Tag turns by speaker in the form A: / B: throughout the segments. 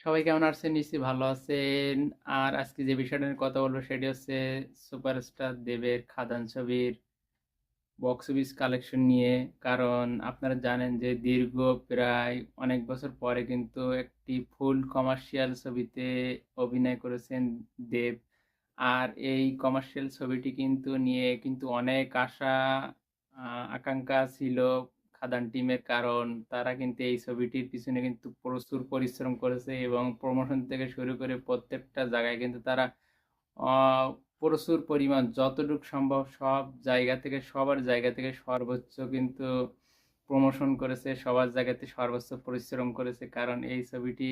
A: সবাই কেমন আছেন? নিশ্চয়ই ভালো আছেন। আর আজকে যে বিষয়টা নিয়ে কথা বলব সেটি হচ্ছে সুপারস্টার দেবের খাদান ছবির বক্স অফিস কালেকশন নিয়ে। কারণ আপনারা জানেন যে দীর্ঘ প্রায় অনেক বছর পরে কিন্তু একটি ফুল কমার্শিয়াল ছবিতে অভিনয় করেছেন দেব। আর এই কমার্শিয়াল ছবিটি কিন্তু নিয়ে কিন্তু অনেক আশা আকাঙ্ক্ষা ছিল খাদান টিমের কারণ, তারা কিন্তু এই ছবিটির পিছনে কিন্তু প্রচুর পরিশ্রম করেছে এবং প্রমোশন থেকে শুরু করে প্রত্যেকটা জায়গায় কিন্তু তারা প্রচুর পরিমাণ যতটুকু সম্ভব সব জায়গা থেকে, সবার জায়গা থেকে সর্বোচ্চ কিন্তু প্রমোশন করেছে, সবার জায়গাতে সর্বোচ্চ পরিশ্রম করেছে। কারণ এই ছবিটি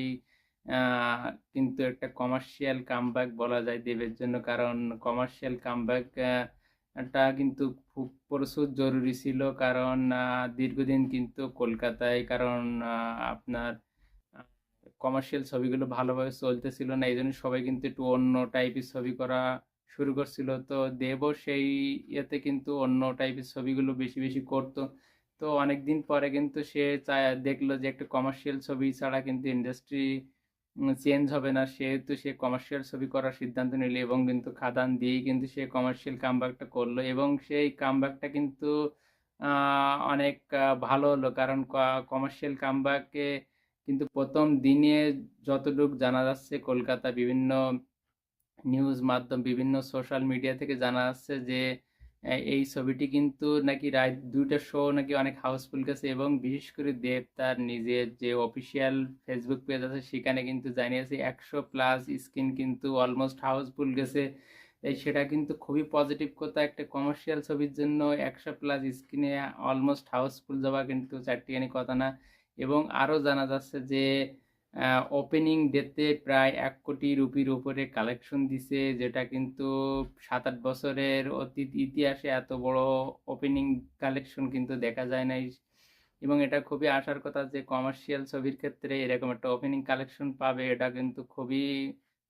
A: কিন্তু একটা কমার্শিয়াল কামব্যাক বলা যায় দেবের জন্য। কারণ কমার্শিয়াল কামব্যাক টা কিন্তু খুব প্রচুর জরুরি ছিল। কারণ দীর্ঘদিন কিন্তু কলকাতায়, কারণ আপনার কমার্শিয়াল ছবিগুলো ভালোভাবে চলতেছিল না। এই জন্য সবাই কিন্তু একটু অন্য টাইপের ছবি করা শুরু করছিল। তো দেবও সেই ইয়েতে কিন্তু অন্য টাইপের ছবিগুলো বেশি বেশি করতো। তো অনেক দিন পরে কিন্তু সে দেখল যে একটা কমার্শিয়াল ছবি ছাড়া কিন্তু ইন্ডাস্ট্রি চেঞ্জ হবে না। সেহেতু সে কমার্শিয়াল ছবি করার সিদ্ধান্ত নিল এবং কিন্তু খাদান দিয়েই কিন্তু সে কমার্শিয়াল কামব্যাকটা করল এবং সেই কামব্যাকটা কিন্তু অনেক ভালো হলো। কারণ কমার্শিয়াল কামব্যাকে কিন্তু প্রথম দিনে যতটুকু জানা যাচ্ছে কলকাতা বিভিন্ন নিউজ মাধ্যম, বিভিন্ন সোশ্যাল মিডিয়া থেকে জানা যাচ্ছে যে এই ছবিটি কিন্তু নাকি রাত দুইটা শো নাকি অনেক হাউসফুল গেছে এবং বিশেষ করে দেব তার নিজের যে অফিসিয়াল ফেসবুক পেজ আছে সেখানে কিন্তু জানিয়েছে একশো প্লাস স্ক্রিন কিন্তু অলমোস্ট হাউসফুল গেছে। এই সেটা কিন্তু খুবই পজিটিভ কথা। একটা কমার্শিয়াল ছবির জন্য একশো প্লাস স্ক্রিনে অলমোস্ট হাউসফুল যাওয়া কিন্তু চারটিখানি কথা না। এবং আরও জানা যাচ্ছে যে ওপেনিং ডেতে প্রায় এক কোটি রুপির উপরে কালেকশন দিছে, যেটা কিন্তু সাত আট বছরের অতীত ইতিহাসে এত বড় ওপেনিং কালেকশন কিন্তু দেখা যায় নাই। এবং এটা খুবই আশার কথা যে কমার্শিয়াল ছবির ক্ষেত্রে এরকম একটা ওপেনিং কালেকশন পাবে, এটা কিন্তু খুবই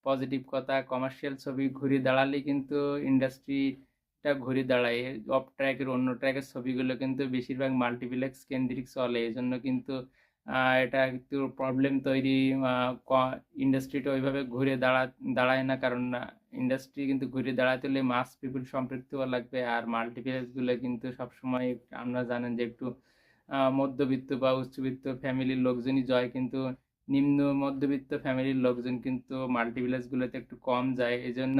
A: পজিটিভ কথা। কমার্শিয়াল ছবি ঘুরে দাঁড়ালেই কিন্তু ইন্ডাস্ট্রিটা ঘুরে দাঁড়ায়। অফ ট্র্যাকের অন্য ট্র্যাকের ছবিগুলো কিন্তু বেশিরভাগ মাল্টিপ্লেক্স কেন্দ্রিক চলে। এই জন্য কিন্তু এটা একটু প্রবলেম তৈরি ইন্ডাস্ট্রিটা ওইভাবে ঘুরে দাঁড়া, দাঁড়ায় না। কারণ ইন্ডাস্ট্রি কিন্তু ঘুরে দাঁড়াতে হলে মাস পিপুল সম্পৃক্ত লাগবে আর মাল্টিপ্লেক্সগুলো কিন্তু সবসময় আমরা জানেন যে একটু মধ্যবিত্ত বা উচ্চবিত্ত ফ্যামিলির লোকজনই জয়। কিন্তু নিম্ন মধ্যবিত্ত ফ্যামিলির লোকজন কিন্তু মাল্টিপ্লেক্সগুলোতে একটু কম যায়। এই জন্য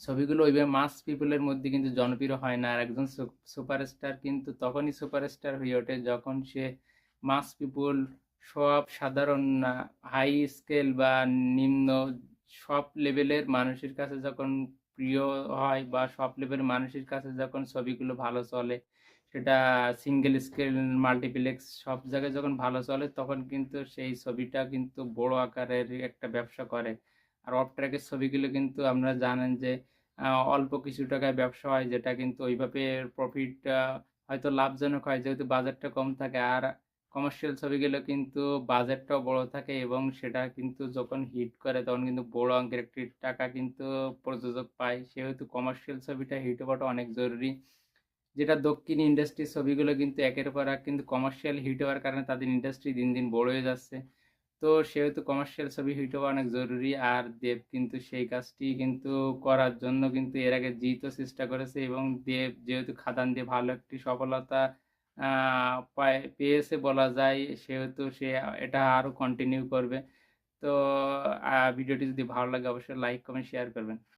A: ছবিগুলো ওইভাবে মাস পিপলের মধ্যে কিন্তু জনপ্রিয় হয় না। আর একজন সুপারস্টার কিন্তু তখনই সুপারস্টার হয়ে ওঠে যখন সে মাস পিপুল, সব সাধারণ হাই স্কেল বা নিম্ন, সব লেভেলের মানুষের কাছে যখন প্রিয় হয় বা সব লেভেলের মানুষের কাছে যখন ছবিগুলো ভালো চলে, সেটা সিঙ্গেল স্কেল মাল্টিপ্লেক্স সব জায়গায় যখন ভালো চলে, তখন কিন্তু সেই ছবিটা কিন্তু বড় আকারের একটা ব্যবসা করে। আর অফ ট্র্যাকের ছবিগুলো কিন্তু আপনারা জানেন যে অল্প কিছু টাকায় ব্যবসা হয়, যেটা কিন্তু ওইভাবে প্রফিট হয়তো লাভজনক হয়, যেহেতু বাজারটা কম থাকে। আর কমার্শিয়াল ছবিগুলো কিন্তু বাজেটটাও বড় থাকে এবং সেটা কিন্তু যখন হিট করে তখন কিন্তু বড় অঙ্কের একটি টাকা কিন্তু প্রযোজক পায়। সেহেতু কমার্শিয়াল ছবিটা হিট হওয়াটা অনেক জরুরি। যেটা দক্ষিণ ইন্ডাস্ট্রির ছবিগুলো কিন্তু একের পর এক কিন্তু কমার্শিয়াল হিট হওয়ার কারণে তাদের ইন্ডাস্ট্রি দিন দিন বড় হয়ে যাচ্ছে। তো সেহেতু কমার্শিয়াল ছবি হিট হওয়া অনেক জরুরি আর দেব কিন্তু সেই কাজটি কিন্তু করার জন্য কিন্তু এর আগে জিতও চেষ্টা করেছে এবং দেব যেহেতু খাদান দিয়ে ভালো একটি সফলতা পেয়েছে বলা যায়। সেহেতু সে এটা আরও কন্টিনিউ করবে। তো ভিডিওটি যদি ভালো লাগে, অবশ্যই লাইক কমেন্ট শেয়ার করবেন।